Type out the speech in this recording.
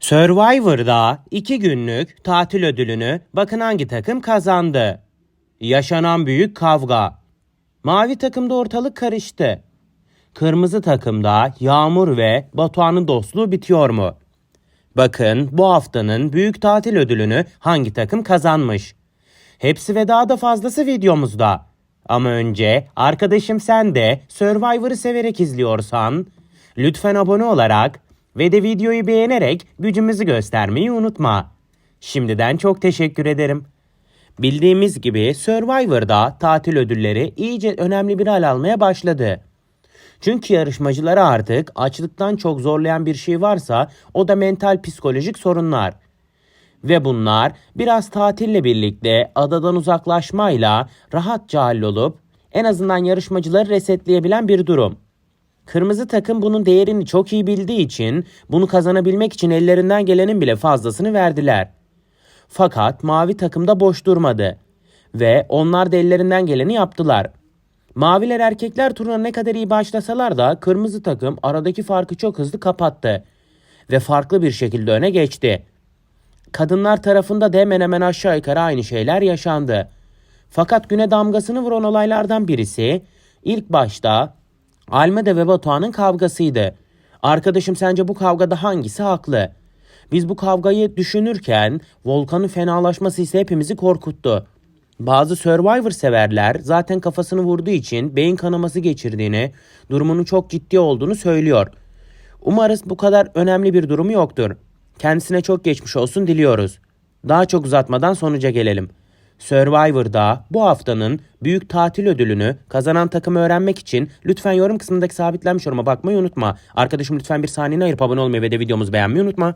Survivor'da 2 günlük tatil ödülünü bakın hangi takım kazandı. Yaşanan büyük kavga. Mavi takımda ortalık karıştı. Kırmızı takımda Yağmur ve Batuhan'ın dostluğu bitiyor mu? Bakın bu haftanın büyük tatil ödülünü hangi takım kazanmış? Hepsi ve daha da fazlası videomuzda. Ama önce arkadaşım sen de Survivor'ı severek izliyorsan lütfen abone olarak ve de videoyu beğenerek gücümüzü göstermeyi unutma. Şimdiden çok teşekkür ederim. Bildiğimiz gibi Survivor'da tatil ödülleri iyice önemli bir hal almaya başladı. Çünkü yarışmacıları artık açlıktan çok zorlayan bir şey varsa o da mental psikolojik sorunlar. Ve bunlar biraz tatille birlikte adadan uzaklaşmayla rahatça hallolup en azından yarışmacıları resetleyebilen bir durum. Kırmızı takım bunun değerini çok iyi bildiği için bunu kazanabilmek için ellerinden gelenin bile fazlasını verdiler. Fakat mavi takım da boş durmadı ve onlar da ellerinden geleni yaptılar. Maviler erkekler turuna ne kadar iyi başlasalar da kırmızı takım aradaki farkı çok hızlı kapattı ve farklı bir şekilde öne geçti. Kadınlar tarafında da hemen hemen aşağı yukarı aynı şeyler yaşandı. Fakat güne damgasını vuran olaylardan birisi ilk başta Almeda ve Batuhan'ın kavgasıydı. Arkadaşım sence bu kavgada hangisi haklı? Biz bu kavgayı düşünürken Volkan'ın fenalaşması ise hepimizi korkuttu. Bazı Survivor severler zaten kafasını vurduğu için beyin kanaması geçirdiğini, durumunun çok ciddi olduğunu söylüyor. Umarız bu kadar önemli bir durumu yoktur. Kendisine çok geçmiş olsun diliyoruz. Daha çok uzatmadan sonuca gelelim. Survivor'da bu haftanın büyük tatil ödülünü kazanan takımı öğrenmek için lütfen yorum kısmındaki sabitlenmiş yoruma bakmayı unutma. Arkadaşım lütfen bir saniyeni ayırıp abone olmayı ve de videomuzu beğenmeyi unutma.